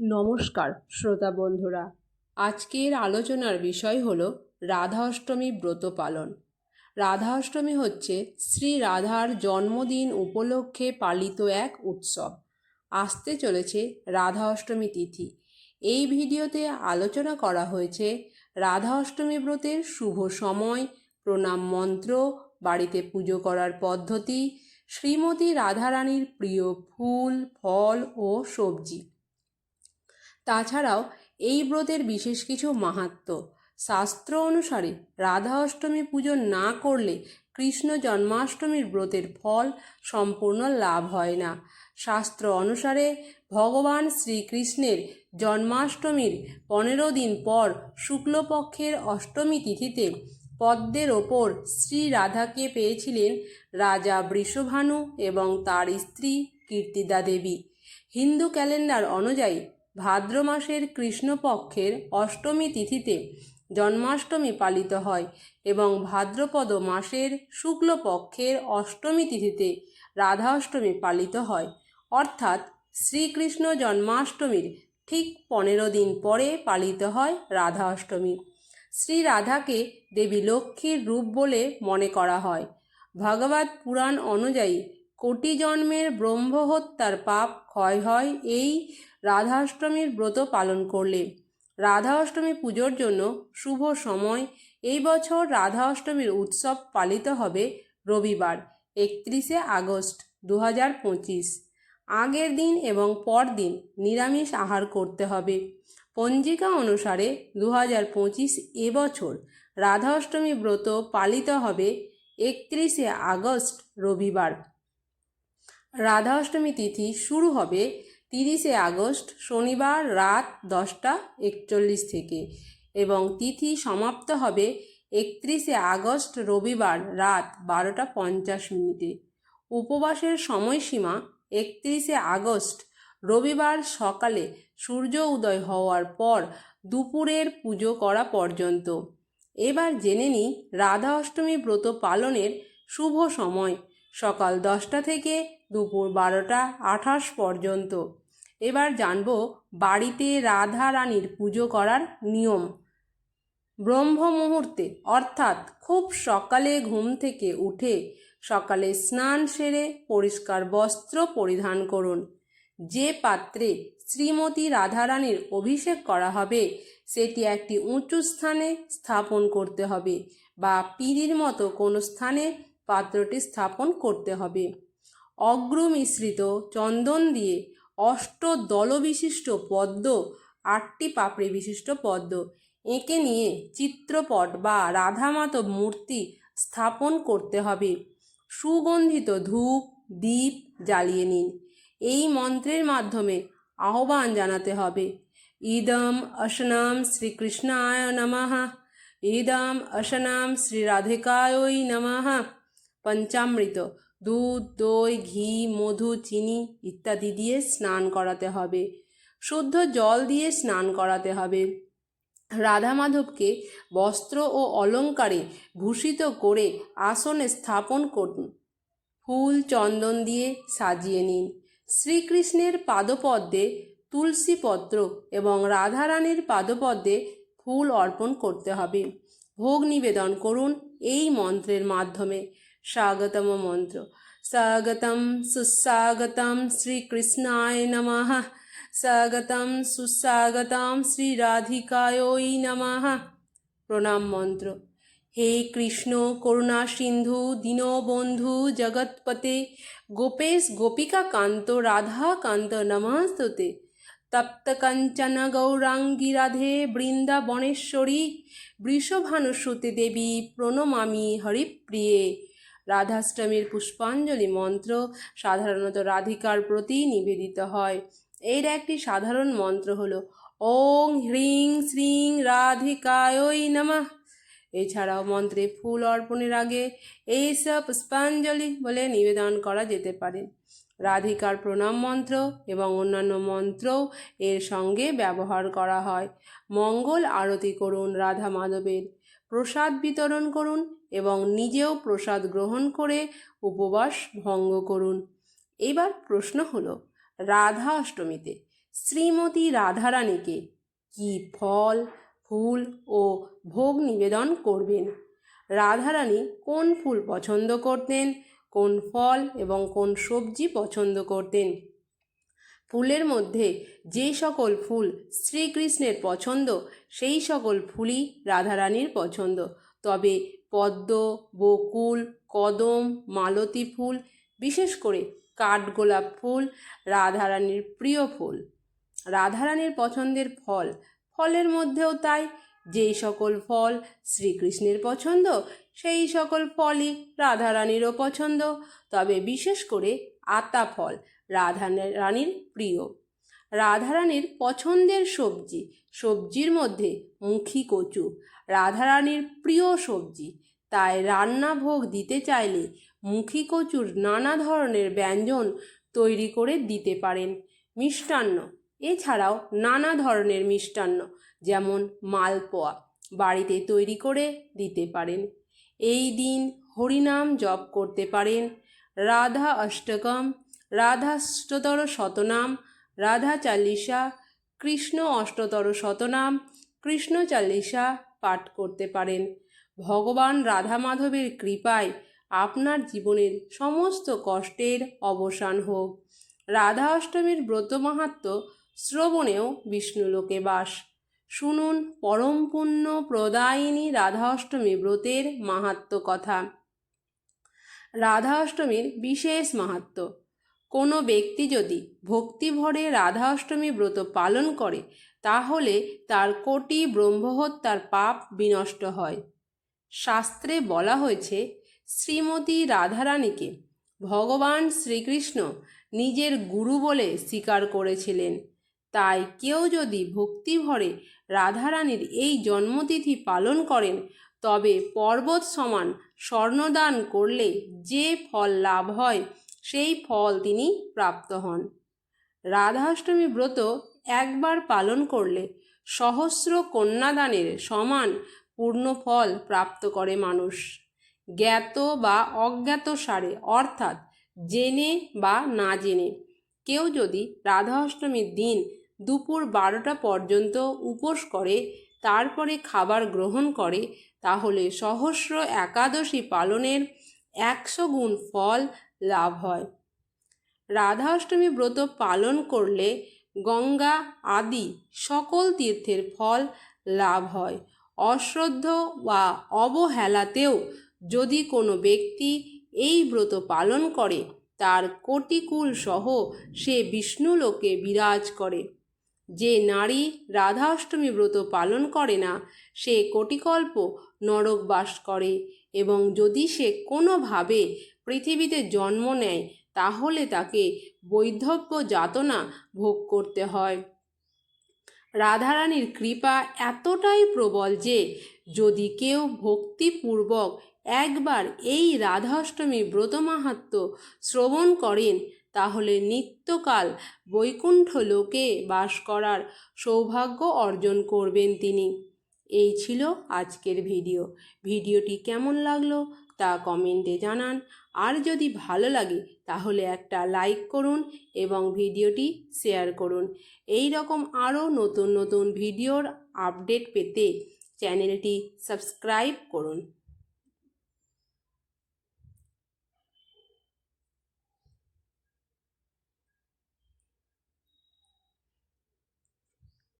নমস্কার, শ্রোতা বন্ধুরা। আজকের আলোচনার বিষয় হল রাধা অষ্টমী ব্রত পালন। রাধা অষ্টমী হচ্ছে শ্রী রাধার জন্মদিন উপলক্ষে পালিত এক উৎসব। আসতে চলেছে রাধা অষ্টমী তিথি। এই ভিডিওতে আলোচনা করা হয়েছে রাধা অষ্টমী ব্রতের শুভ সময়, প্রণাম মন্ত্র, বাড়িতে পুজো করার পদ্ধতি, শ্রীমতী রাধারানীর প্রিয় ফুল, ফল ও সবজি। তাছাড়াও এই ব্রতের বিশেষ কিছু মাহাত্ম্য শাস্ত্র অনুসারে রাধা অষ্টমী পুজো না করলে কৃষ্ণ জন্মাষ্টমীর ব্রতের ফল সম্পূর্ণ লাভ হয় না। শাস্ত্র অনুসারে ভগবান শ্রীকৃষ্ণের জন্মাষ্টমীর পনেরো দিন পর শুক্লপক্ষের অষ্টমী তিথিতে পদ্মের ওপর শ্রী রাধাকে পেয়েছিলেন রাজা বৃষভানু এবং তার স্ত্রী কীর্তিদা দেবী। হিন্দু ক্যালেন্ডার অনুযায়ী ভাদ্র মাসের কৃষ্ণপক্ষের অষ্টমী তিথিতে জন্মাষ্টমী পালিত হয় এবং ভাদ্রপদ মাসের শুক্লপক্ষের অষ্টমী তিথিতে রাধা অষ্টমী পালিত হয়। অর্থাৎ শ্রীকৃষ্ণ জন্মাষ্টমীর ঠিক পনেরো দিন পরে পালিত হয় রাধা অষ্টমী শ্রী রাধাকে দেবী লক্ষ্মীর রূপ বলে মনে করা হয়। ভগবত পুরাণ অনুযায়ী কোটি জন্মের ব্রহ্মহত্যার পাপ ক্ষয় হয়, এই রাধাষ্টমীর ব্রত পালন করলে। রাধা অষ্টমী পুজোর জন্য শুভ সময়। এই বছর রাধা অষ্টমীর উৎসব পালিত হবে রবিবার, একত্রিশে আগস্ট দু হাজার পঁচিশ। আগের দিন এবং পর দিন নিরামিষ আহার করতে হবে। পঞ্জিকা অনুসারে দু হাজার পঁচিশ এবছর রাধা অষ্টমী ব্রত পালিত হবে, একত্রিশে আগস্ট, রবিবার। রাধা অষ্টমী তিথি শুরু হবে তিরিশে আগস্ট শনিবার রাত দশটা একচল্লিশ থেকে এবং তিথি সমাপ্ত হবে একত্রিশে আগস্ট রবিবার রাত বারোটা পঞ্চাশ মিনিটে। উপবাসের সময়সীমা একত্রিশে আগস্ট রবিবার সকালে সূর্য উদয় হওয়ার পর দুপুরের পুজো করা পর্যন্ত। এবার জেনে নিই রাধা অষ্টমী ব্রত পালনের শুভ সময়। সকাল দশটা থেকে দুপুর বারোটা আঠাশ পর্যন্ত। এবার জানব বাড়িতে রাধা রানীর পুজো করার নিয়ম। ব্রহ্ম মুহূর্তে, অর্থাৎ খুব সকালে ঘুম থেকে উঠে সকালে স্নান সেরে পরিষ্কার বস্ত্র পরিধান করুন। যে পাত্রে শ্রীমতী রাধারানীর অভিষেক করা হবে, সেটি একটি উঁচু স্থানে স্থাপন করতে হবে বা পিঁড়ির মতো কোনো স্থানে পাত্রটি স্থাপন করতে হবে। অগ্র মিশ্রিত চন্দন দিয়ে অষ্ট দলবিশিষ্ট পদ্ম, আটটি পাপড়ি বিশিষ্ট পদ্ম এঁকে নিয়ে চিত্রপট বা রাধামাধব মূর্তি স্থাপন করতে হবে। সুগন্ধিত ধূপ দ্বীপ জ্বালিয়ে নিন। এই মন্ত্রের মাধ্যমে আহ্বান জানাতে হবে। ইদম অশনম শ্রীকৃষ্ণায় নমঃ। ইদম অশনম শ্রী রাধিকায় নমঃ। পঞ্চামৃত। দুধ, দই, ঘি, মধু, চিনি ইত্যাদি দিয়ে স্নান করাতে হবে। শুদ্ধ জল দিয়ে স্নান করাতে হবে। রাধা মাধবকে বস্ত্র ও অলঙ্কারে ভূষিত করে আসনে স্থাপন করুন। ফুল, চন্দন দিয়ে সাজিয়ে নিন। শ্রীকৃষ্ণের পাদপদ্মে তুলসী পত্র এবং রাধারানীর পাদপদ্মে ফুল অর্পণ করতে হবে। ভোগ নিবেদন করুন এই মন্ত্রের মাধ্যমে। স্বাগতম মন্ত্র। স্বাগতম সুস্বাগতম শ্রীকৃষ্ণায় নমঃ। স্বাগতম সুস্বাগতম শ্রী রাধিকায় নমঃ। প্রণাম মন্ত্র। হে কৃষ্ণ করুণা সিন্ধু দীনবন্ধু জগৎপতে গোপেশ গোপিকা কান্ত রাধা কান্ত নমস্তুতে। তপ্ত কাঞ্চন গৌরাঙ্গী রাধে বৃন্দাবনেশ্বরী বৃষভানুসুতে দেবী প্রণমামি হরিপ্রিয়ে। রাধাষ্টমীর পুষ্পাঞ্জলি মন্ত্র সাধারণত রাধিকার প্রতি নিবেদিত হয়। এর একটি সাধারণ মন্ত্র হল, ওং হ্রিং শ্রীং রাধিকায়ই নমঃ। এছাড়াও মন্ত্রে ফুল অর্পণের আগে এইসব পুষ্পাঞ্জলি বলে নিবেদন করা যেতে পারে। রাধিকার প্রণাম মন্ত্র এবং অন্যান্য মন্ত্রও এর সঙ্গে ব্যবহার করা হয়। মঙ্গল আরতি করুন রাধা মাধবের। প্রসাদ বিতরণ করুন এবং নিজেও প্রসাদ গ্রহণ করে উপবাস ভঙ্গ করুন। এবার প্রশ্ন হলো, রাধা অষ্টমীতে শ্রীমতী রাধারানীকে কি ফল, ফুল ও ভোগ নিবেদন করবেন? রাধারানী কোন ফুল পছন্দ করতেন? কোন ফল এবং কোন সবজি পছন্দ করতেন। ফুলের মধ্যে যে সকল ফুল শ্রীকৃষ্ণের পছন্দ, সেই সকল ফুলই রাধারানীর পছন্দ। তবে পদ্ম, বকুল, কদম, মালতী ফুল, বিশেষ করে কাঠগোলাপ ফুল রাধারানীর প্রিয় ফুল। রাধারানীর পছন্দের ফল, ফলের মধ্যেও তাই। যেই সকল ফল শ্রীকৃষ্ণের পছন্দ সেই সকল ফলই রাধারানীরও পছন্দ, তবে বিশেষ করে আতা ফল রাধা রানীর প্রিয়। রাধারানীর পছন্দের সবজি, সবজির মধ্যে মুখী কচু, রাধারানীর প্রিয় সবজি। তাই রান্নাভোগ দিতে চাইলে মুখী কচুর নানা ধরনের ব্যঞ্জন তৈরি করে দিতে পারেন। মিষ্টান্ন, এছাড়াও নানা ধরনের মিষ্টান্ন, যেমন মালপোয়া বাড়িতে তৈরি করে দিতে পারেন। এই দিন হরিনাম জপ করতে পারেন। রাধা অষ্টকম, রাধা অষ্টতর শতনাম, রাধা চাল্লিশা কৃষ্ণ অষ্টতর শতনাম, কৃষ্ণ চাল্লিশা পাঠ করতে পারেন। ভগবান রাধা মাধবের কৃপায় আপনার জীবনের সমস্ত কষ্টের অবসান হোক। রাধা অষ্টমীর ব্রত মাহাত্ম শ্রবণেও বিষ্ণুলোকে বাস। শুনুন পরম পুণ্য প্রদায়িনী রাধা অষ্টমী ব্রতের মাহাত্ম কথা। রাধা অষ্টমীর বিশেষ মাহাত্ম, কোনো ব্যক্তি যদি ভক্তিভরে রাধা অষ্টমী ব্রত পালন করে, তাহলে তার কোটি ব্রহ্মহত্যার পাপ বিনষ্ট হয়। শাস্ত্রে বলা হয়েছে, শ্রীমতী রাধারানীকে ভগবান শ্রীকৃষ্ণ নিজের গুরু বলে স্বীকার করেছিলেন। তাই কেউ যদি ভক্তিভরে রাধারানীর এই জন্মতিথি পালন করেন, তবে পর্বত সমান স্বর্ণদান করলে যে ফল লাভ হয়, সেই ফল তিনি প্রাপ্ত হন। রাধাষ্টমী ব্রত একবার পালন করলে সহস্র কন্যাদানের সমান পূর্ণ ফল প্রাপ্ত করে মানুষ। জ্ঞাত বা অজ্ঞাত সারে, অর্থাৎ জেনে বা না জেনে, কেউ যদি রাধা অষ্টমীর দিন দুপুর বারোটা পর্যন্ত উপোস করে, তারপরে খাবার গ্রহণ করে, তাহলে সহস্র একাদশী পালনের একশো গুণ ফল লাভ হয়। রাধা অষ্টমী ব্রত পালন করলে গঙ্গা আদি সকল তীর্থের ফল লাভ হয়। অশ্রদ্ধ বা অবহেলাতেও যদি কোনো ব্যক্তি এই ব্রত পালন করে, তার কোটিকুল সহ সে বিষ্ণুলোকে বিরাজ করে। যে নারী রাধা অষ্টমী ব্রত পালন করে না, সে কোটিকল্প নরক বাস করে এবং যদি সে কোনোভাবে পৃথিবীতে জন্ম নেয়, তাহলে তাকে বৈধব্য যাতনা ভোগ করতে হয়। রাধারানীর কৃপা এতটাই প্রবল যে, যদি কেউ ভক্তিপূর্বক একবার এই রাধাষ্টমী ব্রত মাহাত্ম শ্রবণ করেন তাহলে নিত্যকাল বৈকুণ্ঠ লোকে বাস করার সৌভাগ্য অর্জন করবেন তিনি। এই ছিল আজকের ভিডিও। ভিডিওটি কেমন লাগল তা কমেন্টে জানান। আর যদি ভালো লাগে তাহলে একটা লাইক করুন এবং ভিডিওটি শেয়ার করুন। এই রকম আরও নতুন নতুন ভিডিওর আপডেট পেতে চ্যানেলটি সাবস্ক্রাইব করুন।